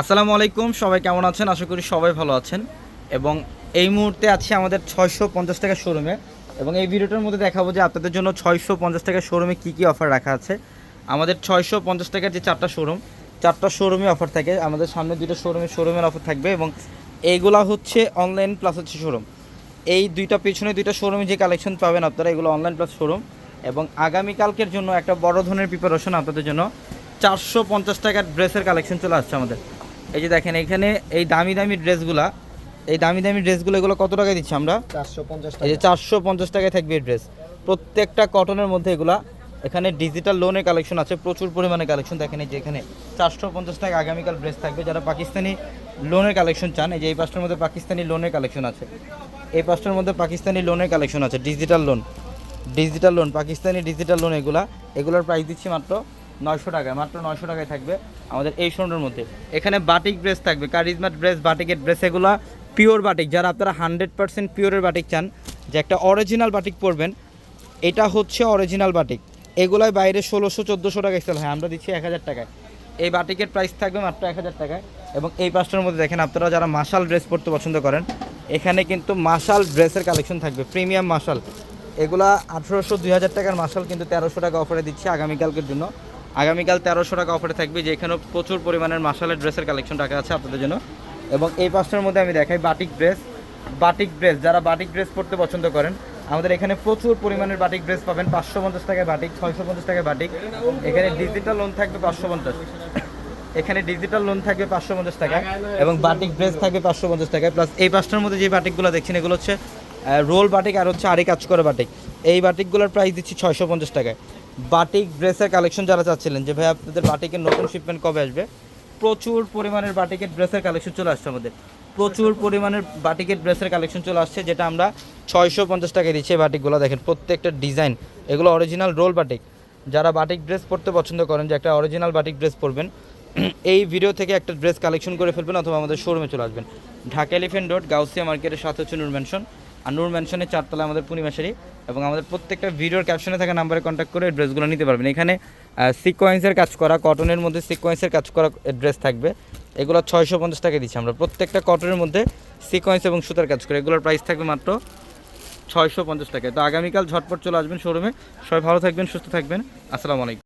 আসসালামু আলাইকুম, সবাই কেমন আছেন? আশা করি সবাই ভালো আছেন। এবং এই মুহূর্তে আছি আমাদের ছয়শো পঞ্চাশ টাকা শোরুমে এবং এই ভিডিওটার মধ্যে দেখাবো যে আপনাদের জন্য ছয়শো পঞ্চাশ টাকা শোরুমে কী কী অফার রাখা আছে। আমাদের ছয়শো পঞ্চাশ টাকার যে চারটা শোরুম চারটা শোরুমে অফার থাকে। আমাদের সামনে দুটো শোরুমে শোরুমের অফার থাকবে এবং এইগুলা হচ্ছে অনলাইন প্লাস হচ্ছে শোরুম এই দুইটা পেছনে দুইটা শোরুমে যে কালেকশন পাবেন আপনারা, এগুলো অনলাইন প্লাস শোরুম এবং আগামীকালকের জন্য একটা বড় ধরনের প্রিপারেশন আপনাদের জন্য। চারশো পঞ্চাশ টাকার ড্রেসের কালেকশন চলে আসছে আমাদের। এই যে দেখেন এখানে এই দামি দামি ড্রেসগুলা এই দামি দামি ড্রেসগুলো এগুলো কত টাকায় দিচ্ছি আমরা? চারশো পঞ্চাশ এই যে চারশো পঞ্চাশ টাকায় থাকবে এই ড্রেস। প্রত্যেকটা কটনের মধ্যে এগুলা এখানে ডিজিটাল লোনের কালেকশন আছে প্রচুর পরিমাণে কালেকশন দেখেন এই যে এখানে চারশো পঞ্চাশ টাকা আগামীকাল ড্রেস থাকবে। যারা পাকিস্তানি লোনের কালেকশন চান এই যে এই পাঁচটার মধ্যে পাকিস্তানি লোনের কালেকশন আছে। এই পাঁচটার মধ্যে পাকিস্তানি লোনের কালেকশন আছে digital loan digital loan Pakistani digital loan এগুলা এগুলোর প্রাইস দিচ্ছি মাত্র নয়শো টাকায়, মাত্র নয়শো টাকায় থাকবে আমাদের এই শোরুমের মধ্যে। এখানে বাটিক ড্রেস থাকবে কারিজমার ড্রেস বাটিকের ড্রেস এগুলো পিওর বাটিক যারা আপনারা হান্ড্রেড পার্সেন্ট পিওরের বাটিক চান, যে একটা অরিজিনাল বাটিক পরবেন, এটা হচ্ছে অরিজিনাল বাটিক এগুলোয় বাইরে ষোলোশো, চোদ্দোশো টাকায় সেল হয়, আমরা দিচ্ছি এক হাজার টাকায়। এই বাটিকের প্রাইস থাকবে মাত্র এক হাজার টাকায়। এবং এই পাঁচটার মধ্যে দেখেন আপনারা যারা মাশাল ড্রেস পরতে পছন্দ করেন, এখানে কিন্তু মাশাল ড্রেসের কালেকশন থাকবে প্রিমিয়াম মাশাল এগুলা আঠেরোশো, দুই হাজার টাকার মাশাল কিন্তু তেরোশো টাকা অফারে দিচ্ছি আগামীকালকের জন্য। আগামীকাল তেরোশো টাকা অফারে থাকবে যে এখানেও প্রচুর পরিমাণের মাশালের ড্রেসের কালেকশন রাখা আছে আপনাদের জন্য। এবং এই পাঁচটার মধ্যে আমি দেখাই বাটিক ড্রেস বাটিক ড্রেস যারা বাটিক ড্রেস পরতে পছন্দ করেন, আমাদের এখানে প্রচুর পরিমাণের বাটিক ড্রেস পাবেন। পাঁচশো পঞ্চাশ টাকায় বাটিক ছয়শো পঞ্চাশ টাকায় বাটিক এখানে ডিজিটাল লোন থাকবে পাঁচশো পঞ্চাশ এখানে ডিজিটাল লোন থাকবে পাঁচশো পঞ্চাশ টাকা এবং বাটিক ড্রেস থাকবে পাঁচশো পঞ্চাশ টাকায়। প্লাস এই পাঁচটার মধ্যে যে বাটিকগুলো দেখছেন, এগুলো হচ্ছে রোল বাটিক আর হচ্ছে আরে কাজ করে বাটিক এই বাটিকগুলোর প্রাইস দিচ্ছি ছয়শো পঞ্চাশ টাকায়। বাটিক ড্রেসের কালেকশন যারা চাচ্ছিলেন, যে ভাই আপনাদের বাটিকের নতুন শিপমেন্ট কবে আসবে? প্রচুর পরিমাণের বাটিকের ড্রেসের কালেকশন চলে আসছে আমাদের। প্রচুর পরিমাণের বাটিকের ড্রেসের কালেকশন চলে আসছে, যেটা আমরা ছয়শো পঞ্চাশ টাকায় দিচ্ছি বাটিকগুলো। দেখেন, প্রত্যেকটা ডিজাইন, এগুলো অরিজিনাল রোল বাটিক। যারা বাটিক ড্রেস পরতে পছন্দ করেন, যে একটা অরিজিনাল বাটিক ড্রেস পরবেন, এই ভিডিও থেকে একটা ড্রেস কালেকশন করে ফেলবেন, অথবা আমাদের শোরুমে চলে আসবেন। ঢাকা এলিফেন্ট রোড গাউসিয়া মার্কেটের সাথে হচ্ছে নূর ম্যানশন আর নূর ম্যানশনের চারতলা আমাদের পূর্ণিমাশারি এবং আমাদের প্রত্যেকটা ভিডিওর ক্যাপশনে থাকা নাম্বারে কন্ট্যাক্ট করে ড্রেসগুলো নিতে পারবেন। এখানে সিকোয়েন্সের কাজ করা কটনের মধ্যে সিকোয়েন্সের কাজ করা ড্রেস থাকবে। এগুলো ছয়শো পঞ্চাশ টাকা দিচ্ছি আমরা। প্রত্যেকটা কটনের মধ্যে সিকোয়েন্স এবং সুতার কাজ করে। এগুলোর প্রাইস থাকবে মাত্র ছয়শো পঞ্চাশ টাকায়। তো আগামীকাল ঝটপট চলে আসবেন শোরুমে সবাই ভালো থাকবেন, সুস্থ থাকবেন। আসসালামু আলাইকুম।